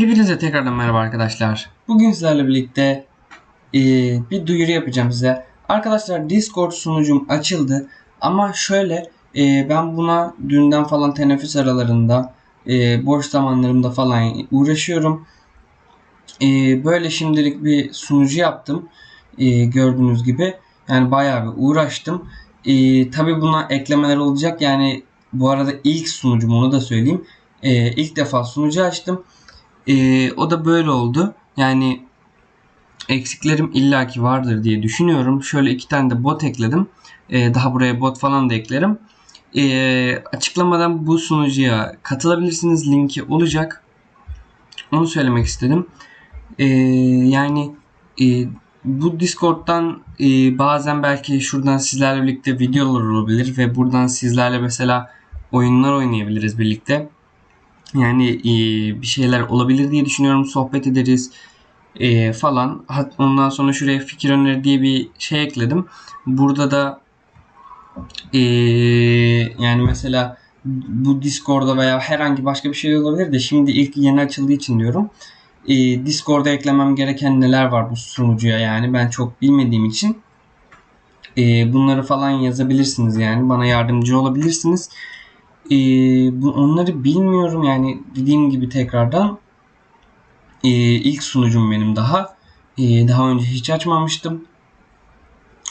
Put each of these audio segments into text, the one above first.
Hepinize tekrardan merhaba arkadaşlar. Bugün sizlerle birlikte e, bir duyuru yapacağım size. Arkadaşlar Discord sunucum açıldı ama şöyle e, ben buna dünden falan teneffüs aralarında e, boş zamanlarımda falan uğraşıyorum. E, böyle şimdilik bir sunucu yaptım. E, gördüğünüz gibi yani bayağı bir uğraştım. E, Tabi buna eklemeler olacak yani bu arada ilk sunucum onu da söyleyeyim. E, ilk defa sunucu açtım. Ee, o da böyle oldu. Yani eksiklerim illaki vardır diye düşünüyorum. Şöyle iki tane de bot ekledim. Ee, daha buraya bot falan da eklerim. Ee, açıklamadan bu sunucuya katılabilirsiniz. Linki olacak. Onu söylemek istedim. Ee, yani e, bu Discord'dan e, bazen belki şuradan sizlerle birlikte videolar olabilir ve buradan sizlerle mesela oyunlar oynayabiliriz birlikte. Yani e, bir şeyler olabilir diye düşünüyorum. Sohbet ederiz e, falan. Ondan sonra şuraya fikir öneri diye bir şey ekledim. Burada da e, yani mesela bu Discord'da veya herhangi başka bir şey olabilir de şimdi ilk yeni açıldığı için diyorum. E, Discord'a eklemem gereken neler var bu sunucuya yani ben çok bilmediğim için e, bunları falan yazabilirsiniz yani bana yardımcı olabilirsiniz. Ee, bu onları bilmiyorum yani dediğim gibi tekrardan. Ee, ilk sunucum benim daha. Ee, daha önce hiç açmamıştım.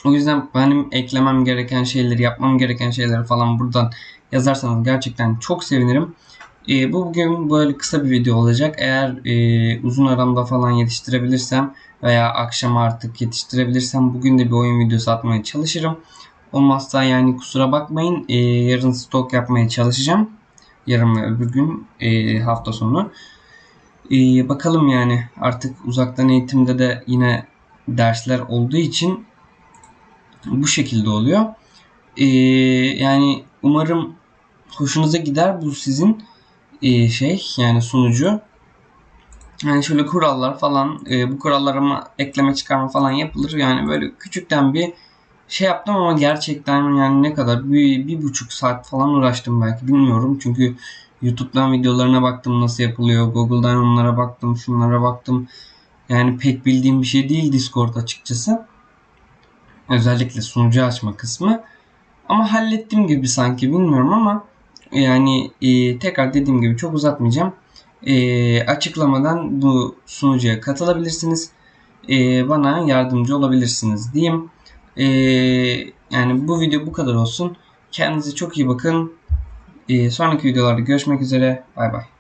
O yüzden benim eklemem gereken şeyleri yapmam gereken şeyleri falan buradan yazarsanız gerçekten çok sevinirim. Ee, bu bugün böyle kısa bir video olacak. Eğer ee, uzun aramda falan yetiştirebilirsem veya akşam artık yetiştirebilirsem bugün de bir oyun videosu atmaya çalışırım Olmazsa yani kusura bakmayın. E, yarın stok yapmaya çalışacağım. Yarın ve öbür gün e, hafta sonu. E, bakalım yani artık uzaktan eğitimde de yine dersler olduğu için bu şekilde oluyor. E, yani umarım hoşunuza gider bu sizin e, şey yani sunucu. Yani şöyle kurallar falan e, bu kurallara ekleme çıkarma falan yapılır. Yani böyle küçükten bir şey yaptım ama gerçekten yani ne kadar bir, bir buçuk saat falan uğraştım belki bilmiyorum. Çünkü YouTube'dan videolarına baktım nasıl yapılıyor. Google'dan onlara baktım, şunlara baktım. Yani pek bildiğim bir şey değil Discord açıkçası. Özellikle sunucu açma kısmı. Ama hallettiğim gibi sanki bilmiyorum ama yani e, tekrar dediğim gibi çok uzatmayacağım. E, açıklamadan bu sunucuya katılabilirsiniz. E, bana yardımcı olabilirsiniz diyeyim. Ee, yani bu video bu kadar olsun. Kendinize çok iyi bakın. Ee, sonraki videolarda görüşmek üzere. Bay bay.